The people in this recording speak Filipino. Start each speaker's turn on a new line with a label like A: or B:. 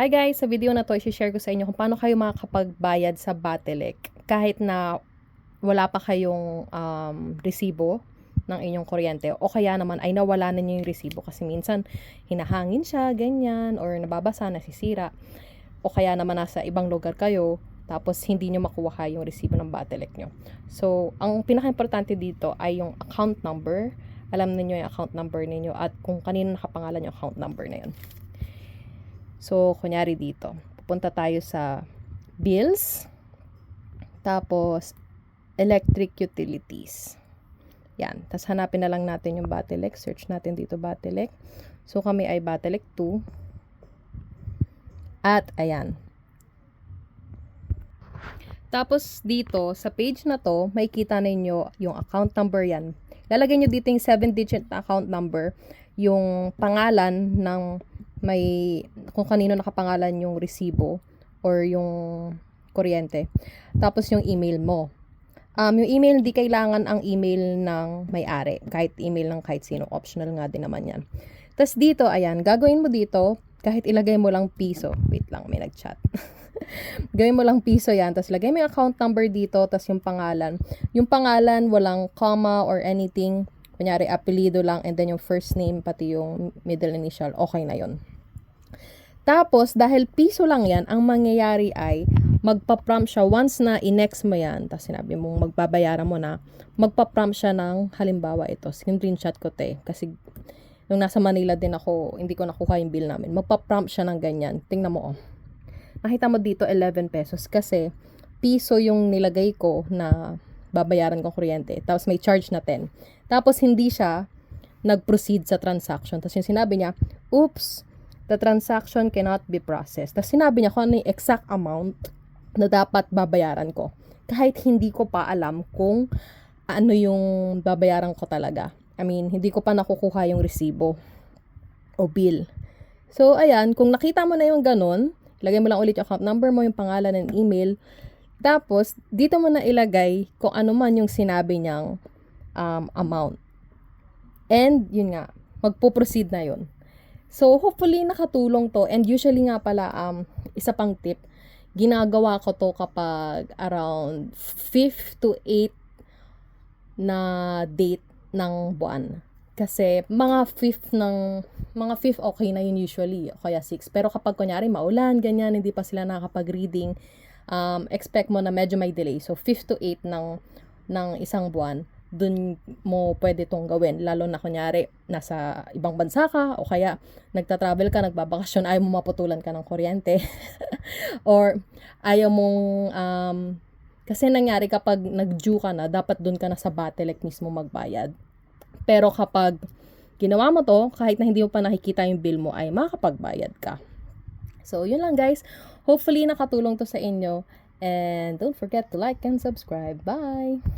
A: Hi guys! Sa video na to, i-share ko sa inyo kung paano kayo makakapagbayad sa Batelec kahit na wala pa kayong um, resibo ng inyong kuryente o kaya naman ay nawala na niyo yung resibo kasi minsan hinahangin siya, ganyan, or nababasa, nasisira o kaya naman nasa ibang lugar kayo tapos hindi nyo makuha yung resibo ng Batelec nyo. So, ang pinaka-importante dito ay yung account number. Alam niyo yung account number ninyo at kung kanino nakapangalan yung account number na yun. So, kunyari dito, pupunta tayo sa bills, tapos electric utilities. Yan. Tapos hanapin na lang natin yung Batelec. Search natin dito Batelec. So, kami ay Batelec 2. At, ayan. Tapos, dito, sa page na to, makikita ninyo yung account number yan. Lalagay nyo dito yung 7-digit account number, yung pangalan ng may kung kanino nakapangalan yung resibo or yung kuryente. Tapos yung email mo. Um, yung email, hindi kailangan ang email ng may-ari. Kahit email ng kahit sino. Optional nga din naman yan. Tapos dito, ayan, gagawin mo dito, kahit ilagay mo lang piso. Wait lang, may nag-chat. Gawin mo lang piso yan. Tapos lagay mo yung account number dito, tapos yung pangalan. Yung pangalan, walang comma or anything kunyari apelido lang and then yung first name pati yung middle initial, okay na yon. Tapos, dahil piso lang yan, ang mangyayari ay magpa-prompt siya once na i-next mo yan, tapos sinabi mong magbabayaran mo na, magpa-prompt siya ng halimbawa ito, screenshot ko te, kasi nung nasa Manila din ako, hindi ko nakuha yung bill namin, magpa-prompt siya ng ganyan, tingnan mo oh. Nakita mo dito 11 pesos kasi piso yung nilagay ko na babayaran ko kuryente. Tapos may charge na 10. Tapos hindi siya nag-proceed sa transaction. Tapos yung sinabi niya, oops, the transaction cannot be processed. Tapos sinabi niya kung ano yung exact amount na dapat babayaran ko. Kahit hindi ko pa alam kung ano yung babayaran ko talaga. I mean, hindi ko pa nakukuha yung resibo o bill. So, ayan, kung nakita mo na yung ganun, lagay mo lang ulit yung account number mo, yung pangalan and email, tapos, dito mo na ilagay kung ano man yung sinabi niyang um, amount. And, yun nga, magpo-proceed na yun. So, hopefully, nakatulong to. And usually nga pala, um, isa pang tip, ginagawa ko to kapag around 5 to 8 na date ng buwan. Kasi, mga 5 ng, mga 5 okay na yun usually, o kaya 6. Pero kapag kunyari maulan, ganyan, hindi pa sila nakakapag-reading, um, expect mo na medyo may delay. So, 5 to 8 ng, ng isang buwan, dun mo pwede tong gawin. Lalo na kunyari, nasa ibang bansa ka, o kaya nagta-travel ka, nagbabakasyon, ayaw mo maputulan ka ng kuryente. or, ayaw mong, um, kasi nangyari kapag nag-due ka na, dapat dun ka na sa Batelec mismo magbayad. Pero kapag ginawa mo to, kahit na hindi mo pa nakikita yung bill mo, ay makakapagbayad ka. So, yun lang guys. Hopefully, nakatulong to sa inyo. And don't forget to like and subscribe. Bye!